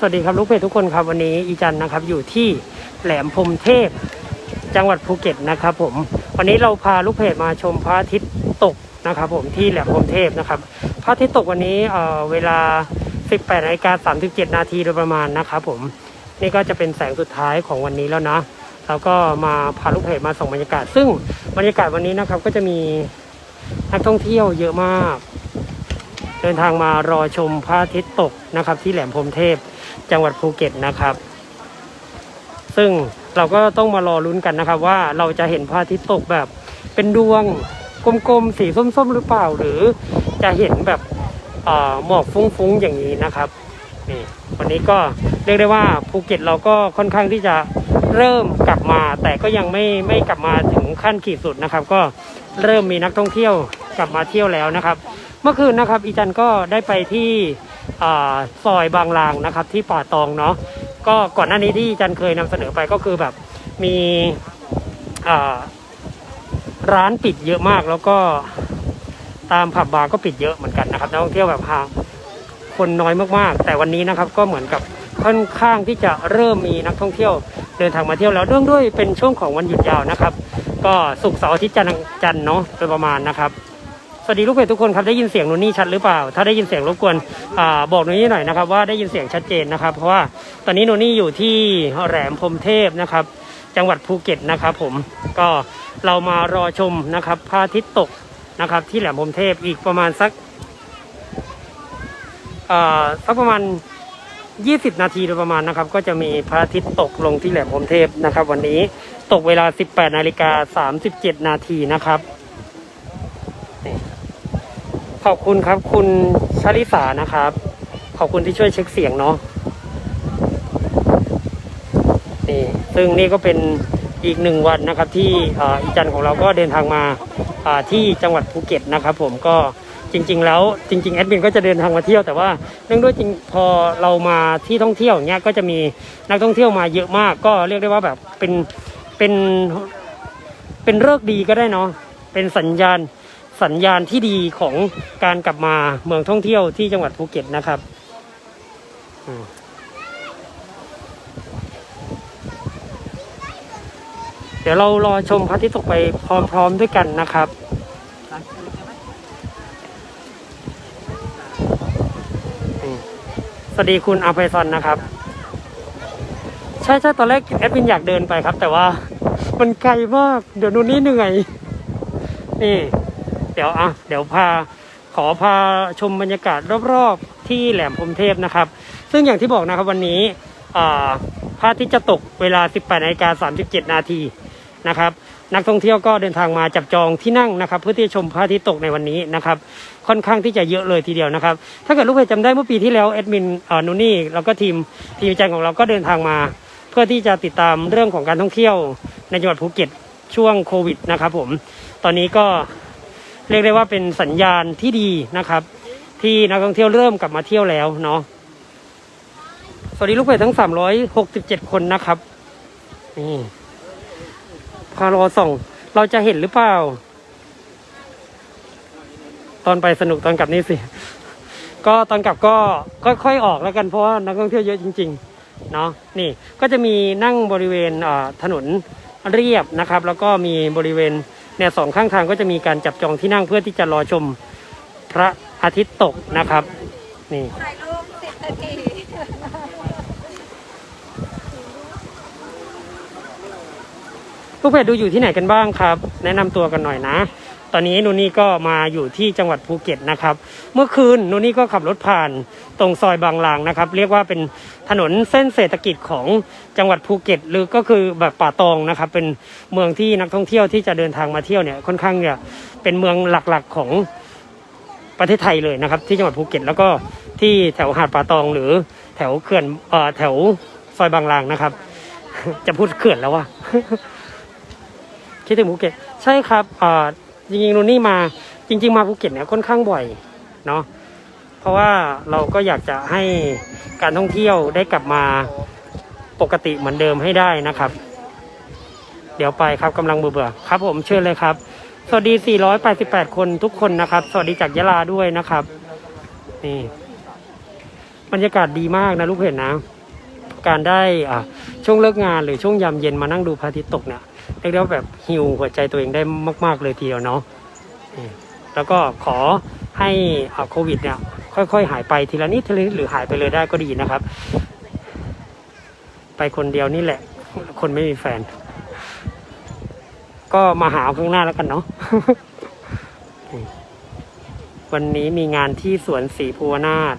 สวัสดีครับลูกเพจทุกคนครับวันนี้อีจันนะครับอยู่ที่แหลมพรมเทพ จังหวัดภูเก็ตนะครับผมวันนี้เราพาลูกเพจมาชมพระอาทิตย์ตกนะครับผมที่แหลมพรมเทพนะครับพระอาทิตย์ตกวันนี้เอ่อเวลา 18นาฬิกา37 นาทีโดยประมาณนะครับผมนี่ก็จะเป็นแสงสุดท้ายของวันนี้แล้วนะแล้วก็มาพาลูกเพจมาส่งบรรยากาศ ซึ่งบรรยากาศวันนี้นะครับก็จะมีนักท่องเที่ยวเยอะมาก เดินทางมารอชมพระอาทิตย์ตกนะครับ ที่แหลมพรมเทพ จังหวัดภูเก็ตนะครับ ซึ่งเราก็ต้องมารอลุ้นกันนะครับ ว่าเราจะเห็นพระอาทิตย์ตกแบบเป็นดวงกลมๆสีส้มๆหรือเปล่า หรือจะเห็นแบบหมอกฟุ้งๆอย่างนี้นะครับนี่วันนี้ก็เรียกได้ว่าภูเก็ตเราก็ค่อนข้างที่จะเริ่มกลับมา แต่ก็ยังไม่ไม่กลับมาถึงขั้นขีดสุดนะครับ ก็เริ่มมีนักท่องเที่ยวกลับมาเที่ยวแล้วนะครับ เมื่อคืนนะครับอีจันก็ได้ไปที่ ซอยบางลางนะครับ ที่ป่าตองเนาะก็ก่อนหน้านี้ที่จันเคยนำเสนอไปก็คือแบบมีร้านปิดเยอะมากแล้วก็ตามผับบาร์ก็ปิดเยอะเหมือนกันนะครับนักท่องเที่ยวแบบห่างคนน้อยมากๆ แต่วันนี้นะครับก็เหมือนกับค่อนข้างที่จะเริ่มมีนักท่องเที่ยวเดินทางมาเที่ยวแล้วเนื่องด้วยเป็นช่วงของวันหยุดยาวนะครับ ก็ศุกเสาร์อาทิตย์จันทร์จันทร์เนาะโดยประมาณนะครับ วัสดีลูกเพจทุกคนครับได้ยินเสียงนูนนี่ชัดหรือเปล่า ถ้าได้ยินเสียงรบกวนอบอกนูนนี่หน่อยนะครับว่าได้ยินเสียงชัดเจนนะครับ เพราะว่าตอนนี้นูนนี่อยู่ที่แหลมพรมเทพนะครับ จังหวัดภูเก็ตนะครับ ผมก็เรามารอชมนะครับพระอาทิตย์ตกนะครับ ที่แหลมพรมเทพอีกประมาณสักสักประมาณ 20 นาทีโดยประมาณนะครับ ก็จะมีพระอาทิตย์ตกลงที่แหลมพรมเทพนะครับ วันนี้ตกเวลา 18นาฬิกา37 นาทีนะครับ ขอบคุณครับคุณชลิสานะครับ ขอบคุณที่ช่วยเช็คเสียงเนาะนี่ซึ่งนี่ก็เป็นอีกหนึ่งวันนะครับที่อีจันของเราก็เดินทางมาที่จังหวัดภูเก็ตนะครับ ผมก็จริง ๆ แล้วจริงๆแอดมินก็จะเดินทางมาเที่ยวแต่ว่าเนื่องด้วยจริงพอเรามาที่ท่องเที่ยวอย่างเงี้ยก็จะมีนักท่องเที่ยวมาเยอะมาก ก็เรียกได้ว่าแบบเป็นเป็นเป็นเลิกษ์ดีก็ได้เนาะเป็นสัญญาณ สัญญาณที่ดีของการกลับมาเมืองท่องเที่ยวที่จังหวัดภูเก็ตนะครับเดี๋ยวเรารอชมพระอาทิตย์ตกไปพร้อมๆด้วยกันนะครับสวัสดีคุณอาภัยซอนนะครับ ใช่ใช่ตอนแรกแอดมินอยากเดินไปครับ แต่ว่ามันไกลมาก เดี๋ยวนู่นนี่เหนื่อย นี่ เดี๋ยวอะเดี๋ยวพาขอพาชมบรรยากาศรอบๆ ที่แหลมพรมเทพนะครับ ซึ่งอย่างที่บอกนะครับวันนี้อ่าพระอาทิตย์จะตกเวลา 18นาฬิกา37 นาทีนะครับ นักท่องเที่ยวก็เดินทางมาจับจองที่นั่งนะครับ เพื่อที่จะชมพระอาทิตย์ตกในวันนี้นะครับ ค่อนข้างที่จะเยอะเลยทีเดียวนะครับ ถ้าเกิดลูกเพจจำได้เมื่อปีที่แล้วแอดมินนูนี่แล้วก็ทีมทีมใจของเราก็เดินทางมา เพื่อที่จะติดตามเรื่องของการท่องเที่ยวในจังหวัดภูเก็ตช่วงโควิดนะครับผม ตอนนี้ก็ เรียกได้ว่าเป็นสัญญาณที่ดีนะครับ ที่นักท่องเที่ยวเริ่มกลับมาเที่ยวแล้วเนาะสวัสดีลูกเพจทั้ง 367 คนนะครับนี่พารอส่อง เราจะเห็นหรือเปล่า ตอนไปสนุกตอนกลับนี่สิ ก็ตอนกลับก็ค่อยๆออกแล้วกันเพราะว่านักท่องเที่ยวเยอะจริง ๆ เนาะนี่ก็จะมีนั่งบริเวณถนนเรียบนะครับ แล้วก็มีบริเวณ เนี่ยสองข้างทางก็จะมีการจับจองที่นั่งเพื่อที่จะรอชมพระอาทิตย์ตกนะครับ นี่ถ่ายรูปสิบนาทีลูกเพจดูอยู่ที่ไหนกันบ้างครับ แนะนำตัวกันหน่อยนะ ตอนนี้นูนี่ก็มาอยู่ที่จังหวัดภูเก็ตนะครับ เมื่อคืนนูนี่ก็ขับรถผ่านตรงซอยบางลางนะครับ เรียกว่าเป็นถนนเส้นเศรษฐกิจของจังหวัดภูเก็ต หรือก็คือแบบป่าตองนะครับ เป็นเมืองที่นักท่องเที่ยวที่จะเดินทางมาเที่ยวเนี่ยค่อนข้างเนี่ยเป็นเมืองหลักๆของประเทศไทยเลยนะครับ ที่จังหวัดภูเก็ต แล้วก็ที่แถวหาดป่าตอง หรือแถวเขื่อนเอ่อแถวซอยบางลางนะครับ จะพูดเขื่อนแล้วว่ะคิดถึงภูเก็ตใช่ครับอ่า จริงๆนูนนี่มาจริง ๆ มาภูเก็ตเนี่ยค่อนข้างบ่อยเนาะเพราะว่าเราก็อยากจะให้การท่องเที่ยวได้กลับมาปกติเหมือนเดิมให้ได้นะครับ เดี๋ยวไปครับกำลังเบื่อๆครับผมเชิญเลยครับ สวัสดี 488 คนทุกคนนะครับ สวัสดีจากยะลาด้วยนะครับ นี่บรรยากาศดีมากนะลูกเพจนะ การได้อ่าช่วงเลิกงานหรือช่วงยามเย็นมานั่งดูพระอาทิตย์ตกเนี่ย เรียกได้ว่าแบบฮิวหัวใจตัวเองได้มาก ๆ เลยทีเดียวเนาะแล้วก็ขอให้อาโควิดเนี่ยค่อย ๆ หายไปทีละนิดทีละนิดหรือหายไปเลยได้ก็ดีนะครับ ไปคนเดียวนี่แหละ คนไม่มีแฟน ก็มาหาข้างหน้าแล้วกันเนาะวันนี้มีงานที่สวนศรีภูวนาถ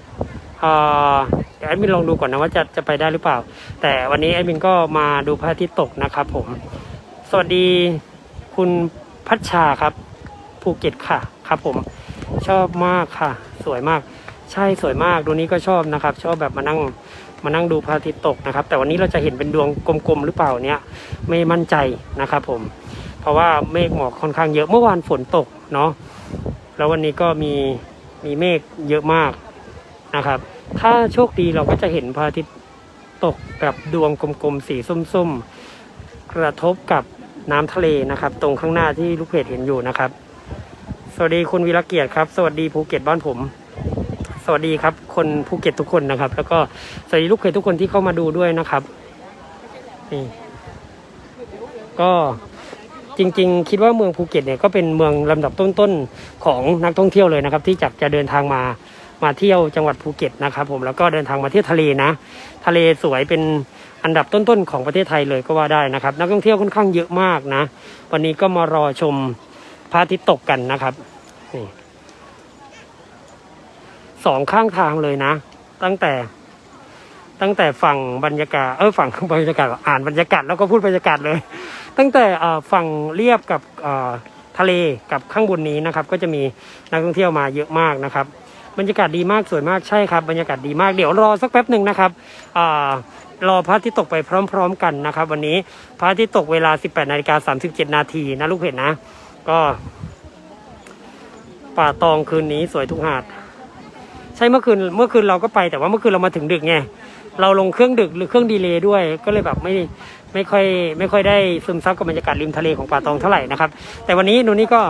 เอ่อเดี๋ยวแอดมินลองดูก่อนนะว่าจะจะไปได้หรือเปล่า แต่วันนี้แอดมินก็มาดูพระอาทิตย์ตกนะครับผม สวัสดีคุณพัชชาครับ ภูเก็ตค่ะครับผมชอบมากค่ะ สวยมาก ใช่สวยมากดูนี้ก็ชอบนะครับ ชอบแบบมานั่งมานั่งดูพระอาทิตย์ตกนะครับ แต่วันนี้เราจะเห็นเป็นดวงกลมๆหรือเปล่าเนี่ยไม่มั่นใจนะครับผม เพราะว่าเมฆหมอกค่อนข้างเยอะเมื่อวานฝนตกเนาะแล้ววันนี้ก็มีมีเมฆเยอะมากนะครับ ถ้าโชคดีเราก็จะเห็นพระอาทิตย์ตกแบบดวงกลมๆสีส้มๆ กระทบกับ น้ำทะเลนะครับ ตรงข้างหน้าที่ลูกเพจเห็นอยู่นะครับ สวัสดีคุณวีรเกียรติครับ สวัสดีภูเก็ตบ้านผม สวัสดีครับ คนภูเก็ตทุกคนนะครับ แล้วก็สวัสดีลูกเพจทุกคนที่เข้ามาดูด้วยนะครับนี่ก็จริง ๆ คิดว่าเมืองภูเก็ตเนี่ยก็เป็นเมืองลำดับต้นๆของนักท่องเที่ยวเลยนะครับ ที่จะจะเดินทางมามาเที่ยวจังหวัดภูเก็ตนะครับ ผมแล้วก็เดินทางมาเที่ยวทะเลนะ ทะเลสวยเป็น อันดับต้นๆของประเทศไทยเลยก็ว่าได้นะครับ นักท่องเที่ยวค่อนข้างเยอะมากนะ วันนี้ก็มารอชมพระอาทิตย์ตกกันนะครับนี่สองข้างทางเลยนะ ตั้งแต่ตั้งแต่ฝั่งบรรยากาศเออฝั่งบรรยากาศอ่านบรรยากาศแล้วก็พูดบรรยากาศเลย ตั้งแต่ฝั่งเรียบกับทะเลกับข้างบนนี้นะครับ ก็จะมีนักท่องเที่ยวมาเยอะมากนะครับ บรรยากาศดีมากสวยมากใช่ครับ บรรยากาศดีมากเดี๋ยวรอสักแป๊บหนึ่งนะครับอ่า รอพระอาทิตย์ตกไปพร้อม ๆ กันนะครับ วันนี้พระอาทิตย์ตกเวลา 18นาฬิกา37นาทีนะลูกเพจนะ ก็ ป่าตองคืนนี้สวยทุกหาด ใช่เมื่อคืนเมื่อคืนเราก็ไปแต่ว่าเมื่อคืนเรามาถึงดึกไงเราลงเครื่องดึกหรือเครื่องดีเลย์ด้วย ก็เลยแบบไม่ไม่ค่อยไม่ค่อยได้ซึมซับกับบรรยากาศริมทะเลของป่าตองเท่าไหร่นะครับ แต่วันนี้หนูนี่ก็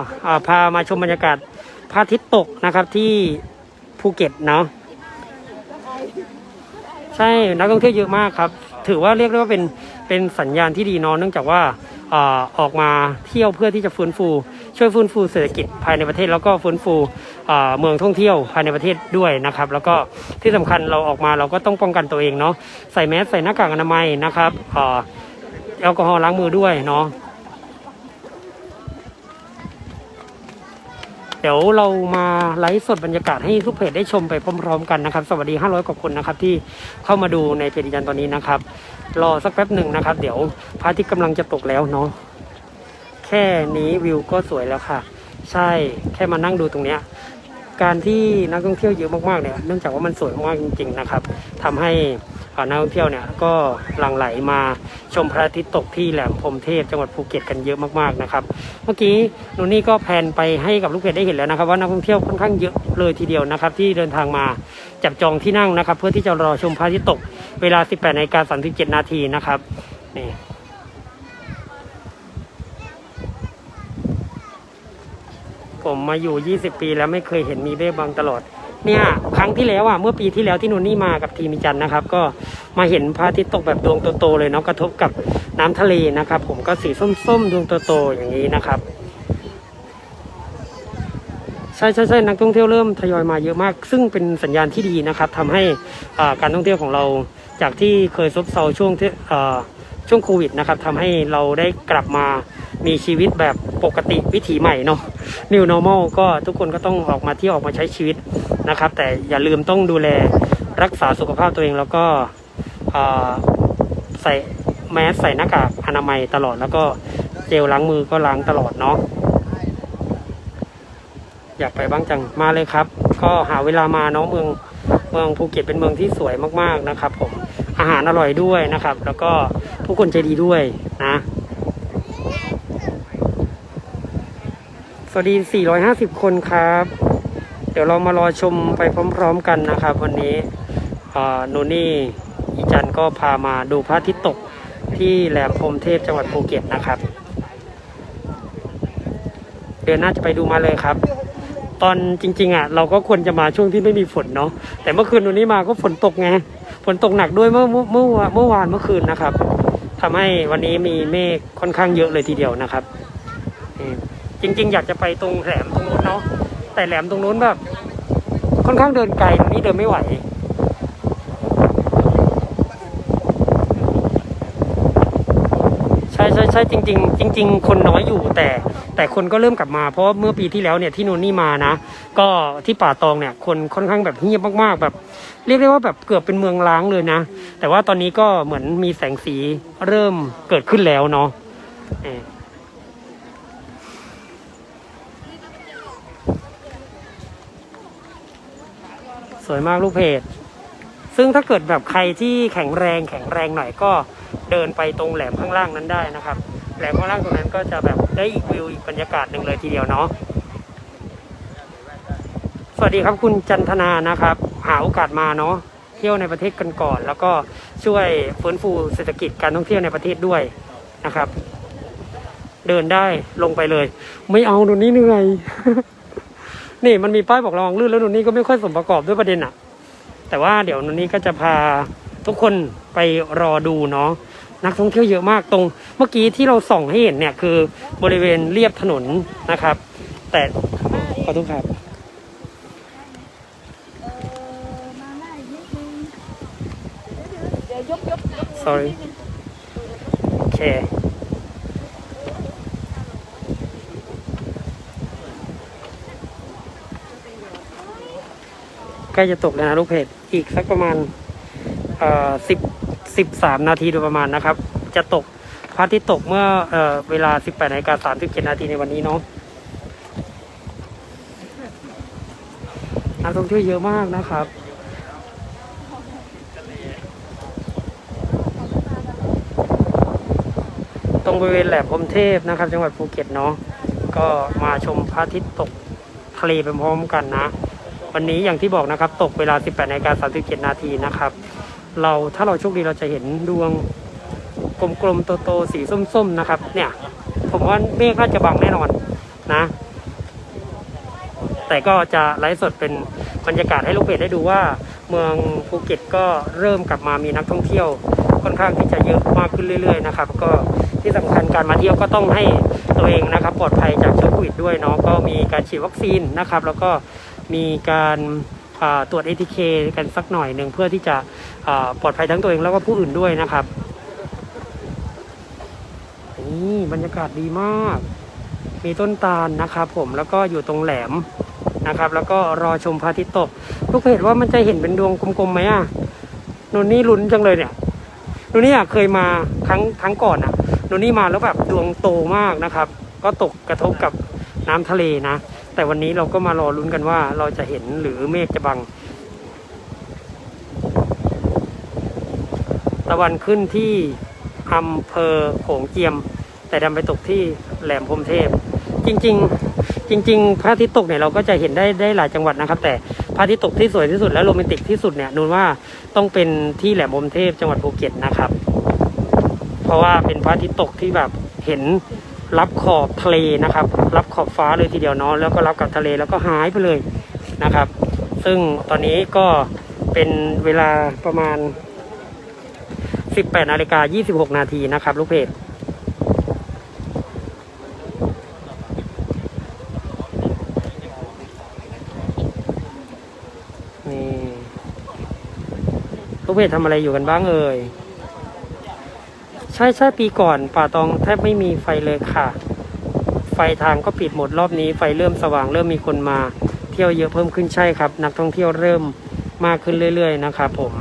พามาชมบรรยากาศพระอาทิตย์ตกนะครับที่ภูเก็ตเนาะ ใช่นักท่องเที่ยวเยอะมากครับ ถือว่าเรียกได้ว่าเป็นเป็นสัญญาณที่ดีเนาะเนื่องจากว่าออกมาเที่ยวเพื่อที่จะฟื้นฟู ช่วยฟื้นฟูเศรษฐกิจภายในประเทศ แล้วก็ฟื้นฟูเมืองท่องเที่ยวภายในประเทศด้วยนะครับ แล้วก็ที่สำคัญเราออกมาเราก็ต้องป้องกันตัวเองเนาะใส่แมสใส่หน้ากากอนามัยนะครับแอลกอฮอล์ล้างมือด้วยเนาะ เดี๋ยวเรามาไลฟ์สดบรรยากาศให้ทุกเพจได้ชมไปพร้อมๆกันนะครับ สวัสดี 500 กว่าคนนะครับที่เข้ามาดูในเพจดิจันตอนนี้นะครับ รอสักแป๊บหนึ่งนะครับ เดี๋ยวพระอาทิตย์กำลังจะตกแล้วเนาะแค่นี้วิวก็สวยแล้วค่ะ ใช่แค่มานั่งดูตรงเนี้ย การที่นักท่องเที่ยวเยอะมากๆเนี่ยเนื่องจากว่ามันสวยมากจริง ๆนะครับทำให้นักท่องเที่ยวเนี่ยก็หลั่งไหลมาชมพระอาทิตย์ตกที่แหลมพรมเทพจังหวัดภูเก็ตกันเยอะมากๆนะครับ เมื่อกี้นูนี่ก็แพนไปให้กับลูกเพจได้เห็นแล้วนะครับ ว่านักท่องเที่ยวค่อนข้างเยอะเลยทีเดียวนะครับ ที่เดินทางมาจับจองที่นั่งนะครับ เพื่อที่จะรอชมพระอาทิตย์ตกเวลา 18นาฬิกา37นาทีนะครับนี่ ผมมาอยู่ 20 ปีแล้วไม่เคยเห็นมีเมฆบังตลอด เนี่ยครั้งที่แล้วอะเมื่อปีที่แล้วที่นูนนี่มากับทีมจันนะครับ ก็มาเห็นพระอาทิตย์ตกแบบดวงโตๆเลยเนาะกระทบกับน้ำทะเลนะครับ ผมก็สีส้มๆดวงโตๆอย่างนี้นะครับใช่ใช่ใช่นักท่องเที่ยวเริ่มทยอยมาเยอะมาก ซึ่งเป็นสัญญาณที่ดีนะครับทำให้การท่องเที่ยวของเราจากที่เคยซบเซาช่วงที่ช่วงโควิดนะครับทำให้เราได้กลับมา มีชีวิตแบบปกติวิถีใหม่เนาะ New Normal ก็ทุกคนก็ต้องออกมาที่ออกมาใช้ชีวิตนะครับ แต่อย่าลืมต้องดูแลรักษาสุขภาพตัวเองแล้วก็ใส่แมสใส่หน้ากากอนามัยตลอดแล้วก็เจลล้างมือก็ล้างตลอดเนาะอยากไปบ้างจังมาเลยครับ ก็หาเวลามาเนาะเมืองเมืองภูเก็ตเป็นเมืองที่สวยมากๆนะครับ ผมอาหารอร่อยด้วยนะครับ แล้วก็ผู้คนใจดีด้วยนะ วัสดี 450 คนครับ เดี๋ยวเรามารอชมไปพร้อมๆกันนะครับ วันนี้อ่าโนนี่อีจันก็พามาดูพระอาทิตย์ตกที่แหลมพรมเทพจังหวัดภูเก็ตนะครับ เดือนหน้าจะไปดูมาเลยครับ ตอนจริง ๆอะเราก็ควรจะมาช่วงที่ไม่มีฝนเนาะแต่เมื่อคืนวันนี้มาก็ฝนตกไงฝนตกหนักด้วยเมื่อเมื่อเมื่อวานเมื่อคืนนะครับทำให้วันนี้มีเมฆค่อนข้างเยอะเลยทีเดียวนะครับ จริง ๆ อยากจะไปตรงแหลมตรงนู้นเนาะแต่แหลมตรงนู้นแบบค่อนข้างเดินไกลตรงนี้เดินไม่ไหวใช่ใช่ใช่จริงๆ จริง ๆ คนน้อยอยู่แต่ แต่คนก็เริ่มกลับมาเพราะเมื่อปีที่แล้วเนี่ยที่นูนนี่มานะ ก็ที่ป่าตองเนี่ยคนค่อนข้างแบบเงียบมากๆ แบบ เรียกได้ว่าแบบเกือบเป็นเมืองล้างเลยนะ แต่ว่าตอนนี้ก็เหมือนมีแสงสีเริ่มเกิดขึ้นแล้วเนาะเออ สวยมากลูกเพจ ซึ่งถ้าเกิดแบบใครที่แข็งแรงแข็งแรงหน่อยก็เดินไปตรงแหลมข้างล่างนั้นได้นะครับ แหลมข้างล่างตรงนั้นก็จะแบบได้อีกวิวอีกบรรยากาศหนึ่งเลยทีเดียวเนาะสวัสดีครับคุณจันทนานะครับ หาโอกาสมาเนาะเที่ยวในประเทศกันก่อน แล้วก็ช่วยฟื้นฟูเศรษฐกิจการท่องเที่ยวในประเทศด้วยนะครับ เดินได้ลงไปเลย ไม่เอาหนูนี่เหนื่อย นี่มันมีป้ายบอกระวังลื่นแล้วหนูนี่ก็ไม่ค่อยสมประกอบด้วยประเด็นอะแต่ว่าเดี๋ยวหนูนี่ก็จะพาทุกคนไปรอดูเนาะนักท่องเที่ยวเยอะมากตรง เมื่อกี้ที่เราส่องให้เห็นเนี่ยคือบริเวณเรียบถนนนะครับ แต่ขอโทษครับเออมาหน้าอีกนิดนึงเดี๋ยวยกยกยก sorry โอเค ใก ล้จะตกแล้วนะลูกเพจอีกสักประมาณเอ่อสิบสิบสามนาทีโดยประมาณนะครับ จะตกพระอาทิตย์ตกเมื่อเอ่อเวลาสิบแปดนาฬิกาสามสิบเจ็ดนาทีในวันนี้เนาะนักท่องเที่ยวเยอะมากนะครับตรงบริเวณแหลมพรมเทพนะครับ จังหวัดภูเก็ตเนาะก็มาชมพระอาทิตย์ตกทะเลไปพร้อมกันนะ วันนี้อย่างที่บอกนะครับตกเวลา 18นาฬิกา37 นาทีนะครับ เราถ้าเราโชคดีเราจะเห็นดวงกลมๆโตๆสีส้มๆนะครับ เนี่ย ผมว่าเมฆน่าจะบังแน่นอนนะ แต่ก็จะไลฟ์สดเป็นบรรยากาศให้ลูกเพจได้ดูว่า เมืองภูเก็ตก็เริ่มกลับมามีนักท่องเที่ยวค่อนข้างที่จะเยอะมากขึ้นเรื่อย ๆ นะครับ ก็ที่สำคัญการมาเที่ยวก็ต้องให้ตัวเองนะครับ ปลอดภัยจากเชื้อโควิดด้วยเนาะก็มีการฉีดวัคซีนนะครับ แล้วก็ มีการตรวจ ATK กันสักหน่อยหนึ่งเพื่อที่จะปลอดภัยทั้งตัวเองแล้วก็ผู้อื่นด้วยนะครับนี่บรรยากาศดีมาก มีต้นตาลนะครับผมแล้วก็อยู่ตรงแหลมนะครับ แล้วก็รอชมพระอาทิตย์ตกลูกเพจว่ามันจะเห็นเป็นดวงกลมๆไหมอะนนนี่ลุ้นจังเลยเนี่ยนนนี่อะเคยมาครั้งครั้งก่อนอะนนนี่มาแล้วแบบดวงโตมากนะครับ ก็ตกกระทบกับน้ำทะเลนะ แต่วันนี้เราก็มารอลุ้นกันว่าเราจะเห็นหรือเมฆจะบัง ตะวันขึ้นที่อำเภอโขงเจียม แต่ดันไปตกที่แหลมพรมเทพ จริง ๆ จริง ๆ พระอาทิตย์ตกเนี่ยเราก็จะเห็นได้ได้หลายจังหวัดนะครับ แต่พระอาทิตย์ตกที่สวยที่สุดและโรแมนติกที่สุดเนี่ยนูนว่าต้องเป็นที่แหลมพรมเทพจังหวัดภูเก็ตนะครับ เพราะว่าเป็นพระอาทิตย์ตกที่แบบเห็น รับขอบทะเลนะครับ รับขอบฟ้าเลยทีเดียวเนาะแล้วก็รับกับทะเลแล้วก็หายไปเลยนะครับ ซึ่งตอนนี้ก็เป็นเวลาประมาณ 18นาฬิกา26 นาทีนะครับ ลูกเพจนี่ลูกเพจทำอะไรอยู่กันบ้างเอ่ย ช่ใช่ปีก่อน ป่าตองแทบไม่มีไฟเลยค่ะ ไฟทางก็ปิดหมดรอบนี้ ไฟเริ่มสว่างเริ่มมีคนมา เที่ยวเยอะเพิ่มขึ้นใช่ครับ นักท่องเที่ยวเริ่มมากขึ้นเรื่อย ๆ นะครับผม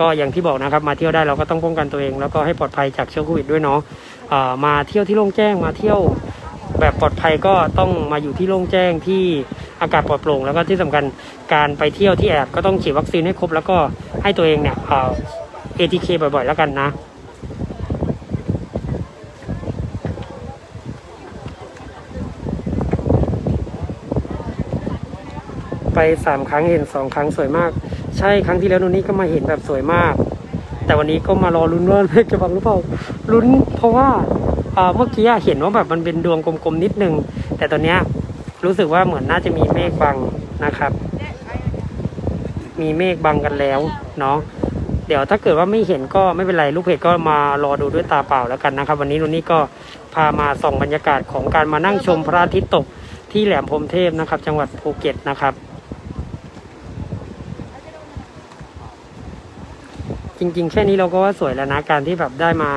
ก็อย่างที่บอกนะครับ มาเที่ยวได้เราก็ต้องป้องกันตัวเอง แล้วก็ให้ปลอดภัยจากเชื้อโควิดด้วยเนาะมาเที่ยวที่โล่งแจ้งมาเที่ยวแบบปลอดภัยก็ต้องมาอยู่ที่โล่งแจ้งที่อากาศปลอดโปร่ง แล้วก็ที่สำคัญการไปเที่ยวที่แอบก็ต้องฉีดวัคซีนให้ครบ แล้วก็ให้ตัวเองเนี่ยเอ่า ATK บ่อยๆ แล้วกันนะ ไปสามครั้งเห็นสองครั้งสวยมาก ใช่ครั้งที่แล้วนนนี่ก็มาเห็นแบบสวยมาก แต่วันนี้ก็มารอลุ้นว่าเลขจะบังหรือเปล่าลุ้นเพราะว่าเมื่อกี้เห็นว่าแบบมันเป็นดวงกลมๆนิดนึง แต่ตอนเนี้ยรู้สึกว่าเหมือนน่าจะมีเมฆบังนะครับ มีเมฆบังกันแล้วเนาะเดี๋ยวถ้าเกิดว่าไม่เห็นก็ไม่เป็นไรลูกเพจก็มารอดูด้วยตาเปล่าแล้วกันนะครับ วันนี้นุ่นนี่ก็พามาส่องบรรยากาศของการมานั่งชมพระอาทิตย์ตกที่แหลมพรมเทพนะครับ จังหวัดภูเก็ตนะครับ ริง ๆ แค่นี้เราก็ว่าสวยแล้วนะการที่แบบได้มา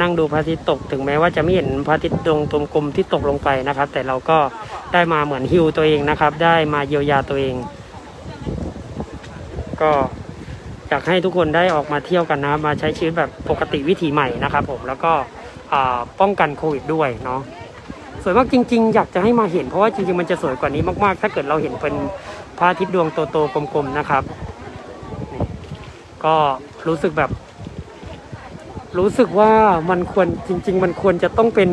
นั่งดูพระอาทิตย์ตก ถึงแม้ว่าจะไม่เห็นพระอาทิตย์ดวงกลมที่ตกลงไปนะครับ แต่เราก็ได้มาเหมือนฮิวตัวเองนะครับ ได้มาเยียวยาตัวเอง ก็อยากให้ทุกคนได้ออกมาเที่ยวกันนะครับมาใช้ชีวิตแบบปกติวิถีใหม่นะครับผมแล้วก็ป้องกันโควิดด้วยเนาะสวยมากจริง ๆ อยากจะให้มาเห็นเพราะว่าจริง ๆ มันจะสวยกว่านี้มากๆ ถ้าเกิดเราเห็นเป็นพระอาทิตย์ดวงโตๆกลมๆนะครับ ก็รู้สึกแบบ รู้สึกว่ามันควรจริง ๆ มันควรจะต้องเป็น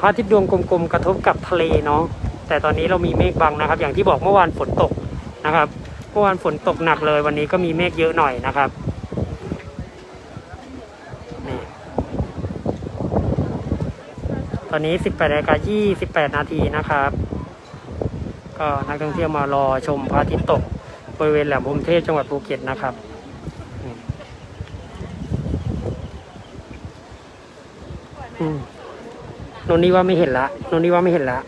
พระอาทิตย์ดวงกลมๆกระทบกับทะเลเนาะแต่ตอนนี้เรามีเมฆบังนะครับ อย่างที่บอกเมื่อวานฝนตกนะครับเมื่อวานฝนตกหนักเลย วันนี้ก็มีเมฆเยอะหน่อยนะครับนี่ตอนนี้ 18นาฬิกา28 นาทีนะครับ ก็นักท่องเที่ยวมารอชมพระอาทิตย์ตกบริเวณแหลมพรมเทพจังหวัดภูเก็ตนะครับนี่อืมโนนนี่ว่าไม่เห็นละโนนนี่ว่าไม่เห็นละ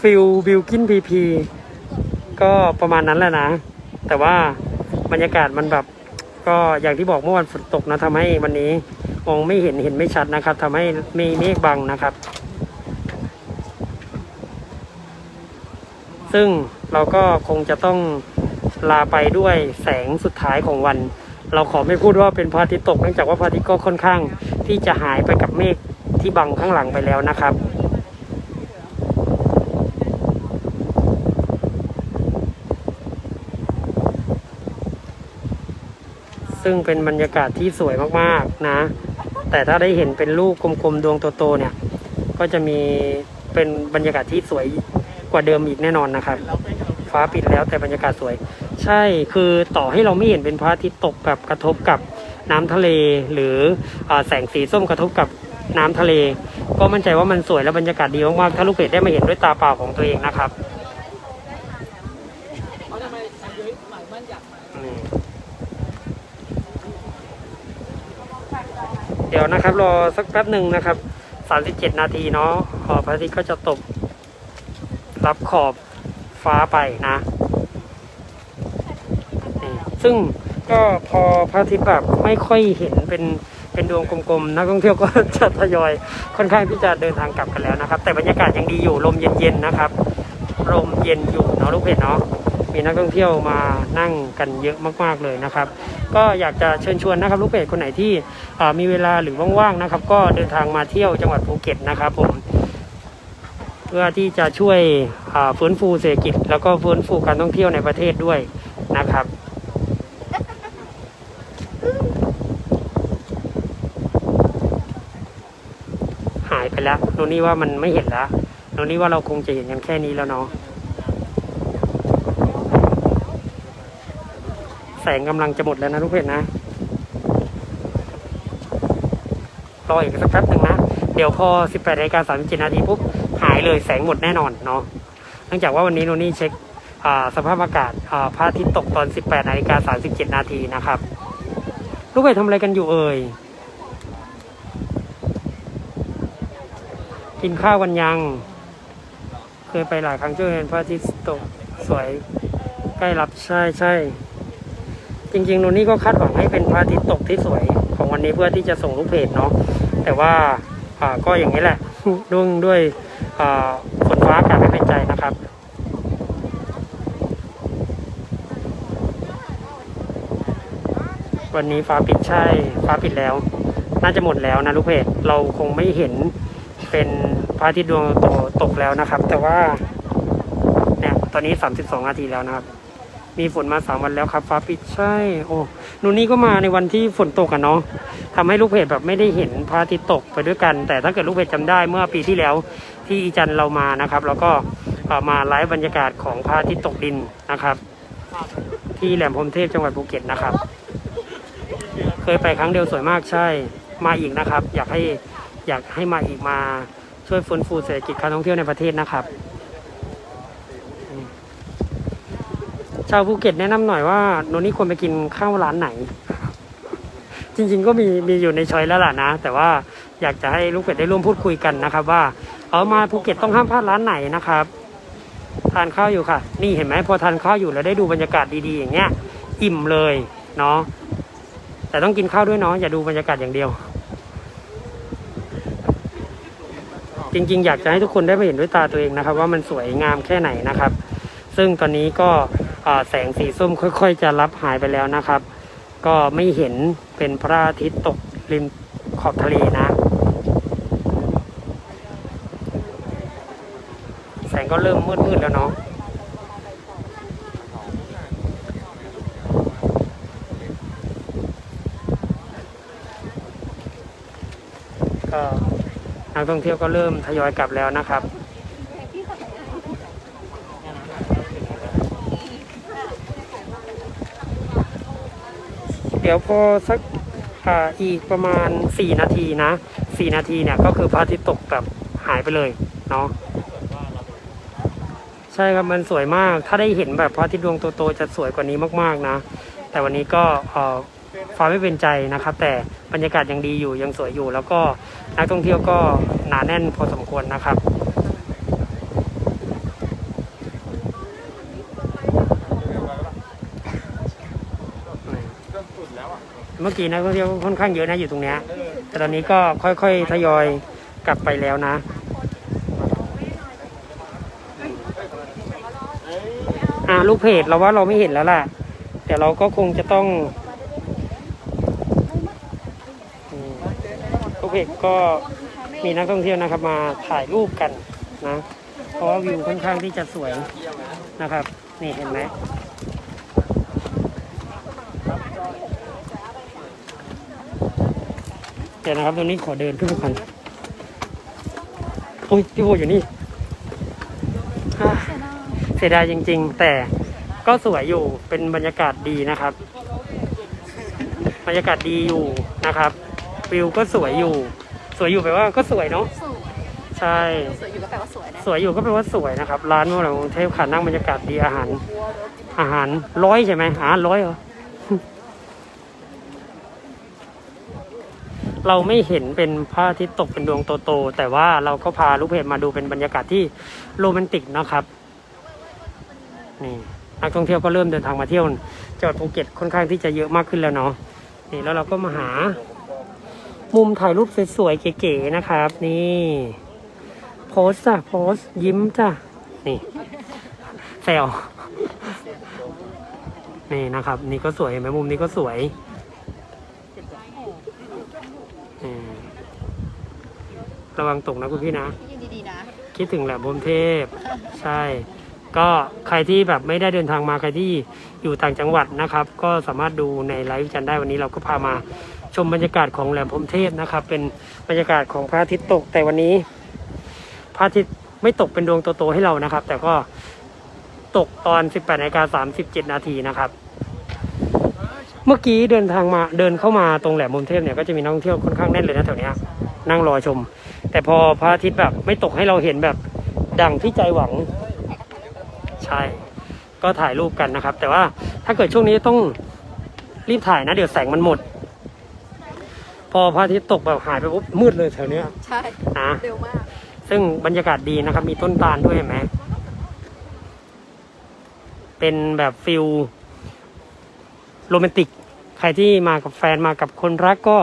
ฟิลบิลกินพีพี ก็ประมาณนั้นแหละนะ แต่ว่าบรรยากาศมันแบบ ก็อย่างที่บอกเมื่อวันฝนตกนะทำให้วันนี้มองไม่เห็นเห็นไม่ชัดนะครับทำให้มีเมฆบังนะครับ ซึ่งเราก็คงจะต้องลาไปด้วยแสงสุดท้ายของวัน เราขอไม่พูดว่าเป็นพระอาทิตย์ตกเนื่องจากว่าพระอาทิตย์ก็ค่อนข้างที่จะหายไปกับเมฆที่บังข้างหลังไปแล้วนะครับซึ่งเป็นบรรยากาศที่สวยมากๆนะ แต่ถ้าได้เห็นเป็นลูกกลมๆดวงโตๆเนี่ย ก็จะมีเป็นบรรยากาศที่สวยกว่าเดิมอีกแน่นอนนะครับ ฟ้าปิดแล้วแต่บรรยากาศสวย ใช่คือต่อให้เราไม่เห็นเป็นพระอาทิตย์ตกแบบกระทบกับน้ำทะเล หรืออแสงสีส้มกระทบกับน้ำทะเล ก็มั่นใจว่ามันสวยและบรรยากาศดีมากๆถ้าลูกเพจได้มาเห็นด้วยตาเปล่าของตัวเองนะครับเดี๋ยวนะครับรอสักแป๊บหนึ่งนะครับ37 นาทีเนาะขอบพระอาทิตย์ก็จะตกรับขอบฟ้าไปนะ ซึ่งก็พอพระอาทิตย์แบบไม่ค่อยเห็นเป็นเป็นดวงกลมๆนักท่องเที่ยวก็จะทยอยค่อนข้างที่จะเดินทางกลับกันแล้วนะครับ แต่บรรยากาศยังดีอยู่ลมเย็นๆนะครับลมเย็นอยู่เนาะลูกเพจเนาะมีนักท่องเที่ยวมานั่งกันเยอะมากๆเลยนะครับ ก็อยากจะเชิญชวนนะครับลูกเพจคนไหนที่มีเวลาหรือว่างๆนะครับ ก็เดินทางมาเที่ยวจังหวัดภูเก็ตนะครับผม เพื่อที่จะช่วยฟื้นฟูเศรษฐกิจ แล้วก็ฟื้นฟูการท่องเที่ยวในประเทศด้วยนะครับ หายไป แล้วโนนี่ว่ามันไม่เห็นแล้วโนนี่ว่าเราคงจะเห็นกันแค่นี้แล้วเนาะแสงกำลังจะหมดแล้วนะทุกเพจนะรออีกสักแป๊บหนึ่งนะ เดี๋ยวพอ 18นาฬิกา37นาทีปุ๊บหายเลยแสงหมดแน่นอนเนาะเนื่องจากว่าวันนี้โนนี่เช็คสภาพอากาศพระอาทิตย์ตกตอน 18นาฬิกา37นาทีนะครับ ลูกเพจทำอะไรกันอยู่เอ่ย กินข้าวกันยัง เคยไปหลายครั้งช่วยเห็นพระอาทิตย์ตกสวยใกล้รับใช่ใช่จริงๆโนนี่ก็คาดหวังให้เป็นพระอาทิตย์ตกที่สวยของวันนี้เพื่อที่จะส่งลูกเพจเนาะแต่ว่าอ่าก็อย่างนี้แหละด้วยด้วยอ่าฝนฟ้าอากาศไม่เป็นใจนะครับวันนี้ฟ้าปิดใช่ ฟ้าปิดแล้ว น่าจะหมดแล้วนะลูกเพจเราคงไม่เห็น เป็นพระอาทิตย์ดวงโตตกแล้วนะครับ แต่ว่าเนี่ยตอนนี้ 32 นาทีแล้วนะครับ มีฝนมาสามวันแล้วครับ ฟ้าปิดใช่ โอ้นูนี่ก็มาในวันที่ฝนตกอะเนาะทำให้ลูกเพจแบบไม่ได้เห็นพระอาทิตย์ตกไปด้วยกัน แต่ถ้าเกิดลูกเพจจำได้เมื่อปีที่แล้วที่อีจันเรามานะครับ แล้วก็มาไลฟ์บรรยากาศของพระอาทิตย์ตกดินนะครับ ที่แหลมพรมเทพจังหวัดภูเก็ตนะครับ เคยไปครั้งเดียวสวยมากใช่ มาอีกนะครับ อยากให้ อยากให้มาอีกมาช่วยฟื้นฟูเศรษฐกิจการท่องเที่ยวในประเทศนะครับชาวภูเก็ตแนะนำหน่อยว่าโนนี่ควรไปกินข้าวร้านไหน จริง ๆ ก็มีมีอยู่ในช้อยแล้วล่ะนะ แต่ว่าอยากจะให้ลูกเป็ดได้ร่วมพูดคุยกันนะครับ ว่าเอามาภูเก็ตต้องห้ามพลาดร้านไหนนะครับทานข้าวอยู่ค่ะ นี่เห็นไหมพอทานข้าวอยู่แล้วได้ดูบรรยากาศดีๆอย่างเงี้ย อิ่มเลยเนาะแต่ต้องกินข้าวด้วยเนาะอย่าดูบรรยากาศอย่างเดียว จริงๆ อยากจะให้ทุกคนได้มาเห็นด้วยตาตัวเองนะครับ ว่ามันสวยงามแค่ไหนนะครับ ซึ่งตอนนี้ก็แสงสีส้มค่อย ๆ จะรับหายไปแล้วนะครับ ก็ไม่เห็นเป็นพระอาทิตย์ตกริมขอบทะเลนะ แสงก็เริ่มมืดๆแล้วเนาะ นักท่องเที่ยวก็เริ่มทยอยกลับแล้วนะครับเดี๋ยวพอสักออีกประมาณ 4 นาทีนะ 4 นาทีเนี่ยก็คือพระอาทิตย์ตกแบบหายไปเลยเนาะใช่ครับมันสวยมาก ถ้าได้เห็นแบบพระอาทิตย์ดวงโตๆจะสวยกว่านี้มากๆนะ แต่วันนี้ก็ฟ้าไม่เป็นใจนะครับ แต่บรรยากาศยังดีอยู่ยังสวยอยู่ แล้วก็ นักท่องเที่ยวก็หนาแน่นพอสมควรนะครับ เมื่อกี้นักท่องเที่ยวค่อนข้างเยอะนะอยู่ตรงเนี้ยแต่ตอนนี้ก็ค่อยๆทยอยกลับไปแล้วนะอ่าลูกเพจเราว่าเราไม่เห็นแล้วล่ะ แต่เราก็คงจะต้องอืมลูก เพจก็มีนักท่องเที่ยวนะครับ มาถ่ายรูปกันนะ เพราะว่าวิวค่อนข้างที่จะสวยนะครับ นี่เห็นไหมเดี๋ยวนะครับตรงนี้ขอเดินขึ้นไปก่อนโอ้ยพี่โบอยู่นี่เสียดายจริง ๆ แต่ก็สวยอยู่เป็นบรรยากาศดีนะครับ บรรยากาศดีอยู่นะครับ วิวก็สวยอยู่ สวยอยู่แปลว่าก็สวยเนาะสวยใช่ สวยอยู่ก็แปลว่าสวยนะสวยอยู่ก็แปลว่าสวยนะครับ ร้านเมื่อไหร่กรุงเทพขานั่งบรรยากาศดีอาหาร อาหารร้อยใช่ไหมอาหารร้อยเหรอเราไม่เห็นเป็นพระอาทิตย์ตกเป็นดวงโตๆแต่ว่าเราก็พาลูกเพจมาดูเป็นบรรยากาศที่โรแมนติกนะครับนี่นักท่องเที่ยวก็เริ่มเดินทางมาเที่ยวจังหวัดภูเก็ตค่อนข้างที่จะเยอะมากขึ้นแล้วเนาะนี่แล้วเราก็มาหา มุมถ่ายรูปสวยๆเก๋ๆนะครับ นี่ โพสจ้ะโพสยิ้มจ้ะนี่แซวนี่นะครับ นี่ก็สวยเห็นไหมมุมนี้ก็สวยนี่ระวังตกนะคุณพี่นะยืนดีๆนะ คิดถึงแหลมพรหมเทพ ใช่ ก็ใครที่แบบไม่ได้เดินทางมาใครที่อยู่ต่างจังหวัดนะครับ ก็สามารถดูในไลฟ์จันได้วันนี้เราก็พามา ชมบรรยากาศของแหลมพรมเทพนะครับ เป็นบรรยากาศของพระอาทิตย์ตก แต่วันนี้พระอาทิตย์ไม่ตกเป็นดวงโตๆให้เรานะครับ แต่ก็ตกตอน 18นาฬิกา37 นาทีนะครับ เมื่อกี้เดินทางมาเดินเข้ามาตรงแหลมพรมเทพเนี่ยก็จะมีนักท่องเที่ยวค่อนข้างแน่นเลยนะแถวนี้นั่งรอชม แต่พอพระอาทิตย์แบบไม่ตกให้เราเห็นแบบดังที่ใจหวังใช่ก็ถ่ายรูปกันนะครับ แต่ว่าถ้าเกิดช่วงนี้ต้องรีบถ่ายนะ เดี๋ยวแสงมันหมด พอพระอาทิตย์ตกแบบหายไปปุ๊บมืดเลยแถวเนี้ยใช่ นะเร็วมาก ซึ่งบรรยากาศดีนะครับ มีต้นตาลด้วยเห็นไหมเป็นแบบฟิลโรแมนติก ใครที่มากับแฟนมากับคนรักก็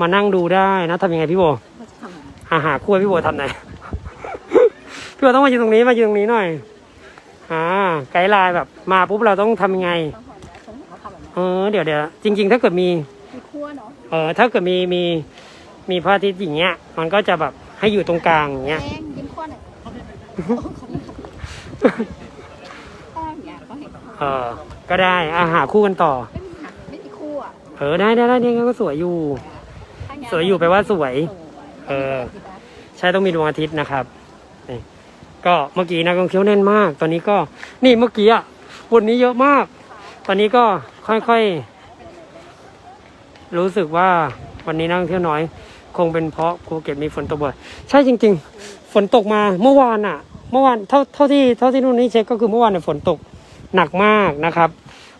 มานั่งดูได้นะทำยังไงพี่โบเราจะทำยังไงหาหาคู่ให้พี่โบทำไหนพี่โบต้องมายืนตรงนี้มายืนตรงนี้หน่อยอ่าไกด์ไลน์แบบมาปุ๊บเราต้องทำยังไงต้องทำแล้วฉันเห็นเขาทำแบบนั้นเออเดี๋ยวเดี๋ยวจริง ๆ ถ้าเกิดมีมีคั่ว เนาะเออถ้าเกิดมีมีมีพระอาทิตย์อย่างเงี้ย มันก็จะแบบให้อยู่ตรงกลางอย่างเงี้ย แป้งยิ้มคั่วหน่อยแป้งอย่างเงี้ยก็เห็นเขาทเออ ก็ได้อาหาคู่กันต่อำไม่มีค่ะไม่มีคั่วเออได้ได้ได้เนี่ยก็สวยอยู่ ถ้างั้นสวยอยู่แปลว่าสวยสวย เออ ใช่ต้องมีดวงอาทิตย์นะครับนี่ก็เมื่อกี้นักท่องเที่ยวแน่นมาก ตอนนี้ก็นี่เมื่อกี้อะวันนี้เยอะมาก ตอนนี้ก็ค่อยๆ รู้สึกว่าวันนี้นักท่องเที่ยวน้อย คงเป็นเพราะภูเก็ตมีฝนตกบ่อยใช่จริง ๆ ฝนตกมาเมื่อวานอะ เมื่อวานเท่าเท่าที่เท่าที่นู่นนี่เช็คก็คือเมื่อวานเนี่ยฝนตกหนักมากนะครับ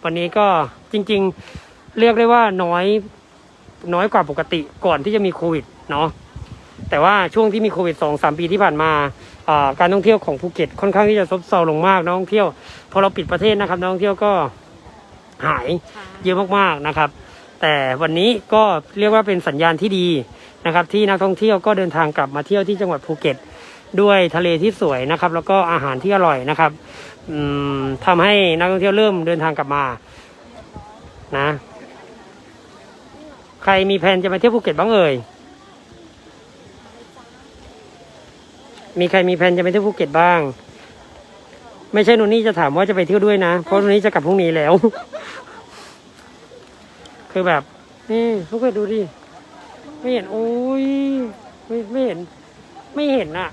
วันนี้ก็จริง ๆ เรียกได้ว่าน้อยน้อยกว่าปกติก่อนที่จะมีโควิดเนาะแต่ว่าช่วงที่มีโควิดสองสามปีที่ผ่านมาการท่องเที่ยวของภูเก็ตค่อนข้างที่จะซบเซาลงมากนักท่องเที่ยวพอเราปิดประเทศนะครับนักท่องเที่ยวก็หายเยอะมากๆนะครับ แต่วันนี้ก็เรียกว่าเป็นสัญญาณที่ดีนะครับ ที่นักท่องเที่ยวก็เดินทางกลับมาเที่ยวที่จังหวัดภูเก็ต ด้วยทะเลที่สวยนะครับ แล้วก็อาหารที่อร่อยนะครับอืมทำให้นักท่องเที่ยวเริ่มเดินทางกลับมานะ ใครมีแผนจะมาเที่ยวภูเก็ตบ้างเอ่ยมีใครมีแผนจะไปเที่ยวภูเก็ตบ้าง ไม่ใช่นุนนี่จะถามว่าจะไปเที่ยวด้วยนะ เพราะนุนนี่จะกลับพรุ่งนี้แล้ว คือแบบ นี่ลูกเพจดูดิ ไม่เห็นโอ้ยไม่ไม่เห็น ไม่เห็นอะ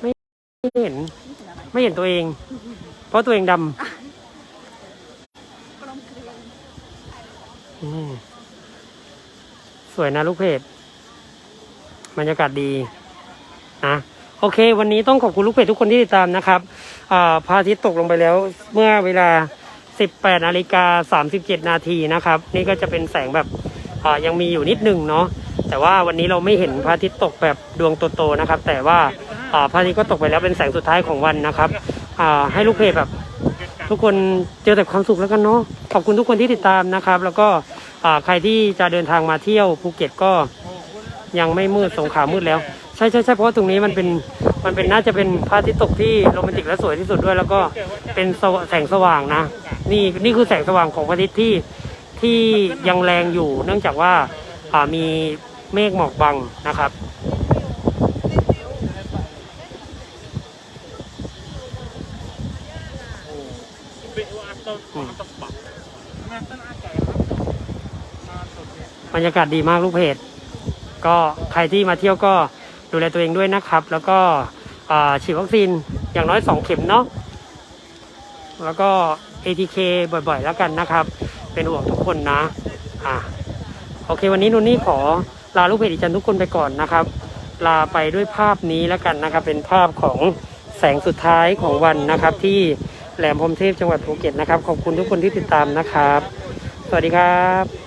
ไม่เห็น ไม่เห็นตัวเอง เพราะตัวเองดำสวยนะลูกเพจบรรยากาศดีนะโอเค วันนี้ต้องขอบคุณลูกเพจทุกคนที่ติดตามนะครับพระอาทิตย์ตกลงไปแล้ว เมื่อเวลา 18นาฬิกา37 นาทีนะครับ นี่ก็จะเป็นแสงแบบอ่ายังมีอยู่นิดหนึ่งเนาะแต่ว่าวันนี้เราไม่เห็นพระอาทิตย์ตกแบบดวงโตๆนะครับ แต่ว่าอ่าพระอาทิตย์ก็ตกไปแล้วเป็นแสงสุดท้ายของวันนะครับอ่าให้ลูกเพจแบบทุกคนเจอแต่ความสุขแล้วกันเนาะขอบคุณทุกคนที่ติดตามนะครับ แล้วก็อ่าใครที่จะเดินทางมาเที่ยวภูเก็ตก็ยังไม่มืดสงขามืดแล้ว ใช่ใช่ใช่เพราะว่าตรงนี้มันเป็นมันเป็นน่าจะเป็นพระอาทิตย์ตกที่โรแมนติกและสวยที่สุดด้วย แล้วก็เป็นแสงสว่างนะ นี่นี่คือแสงสว่างของพระอาทิตย์ที่ที่ยังแรงอยู่ เนื่องจากว่าอ่ามีเมฆหมอกบังนะครับบรรยากาศดีมากลูกเพจก็ใครที่มาเที่ยวก็ดูแลตัวเองด้วยนะครับ แล้วก็ฉีดวัคซีนอย่างน้อยสองเข็มเนาะแล้วก็ ATK บ่อยๆ แล้วกันนะครับ เป็นห่วงทุกคนนะ อะ โอเค วันนี้นุ่นนี่ขอลาลูกเพจอีจันทุกคนไปก่อนนะครับ ลาไปด้วยภาพนี้แล้วกันนะครับ เป็นภาพของแสงสุดท้ายของวันนะครับ ที่แหลมพรมเทพจังหวัดภูเก็ตนะครับ ขอบคุณทุกคนที่ติดตามนะครับ สวัสดีครับ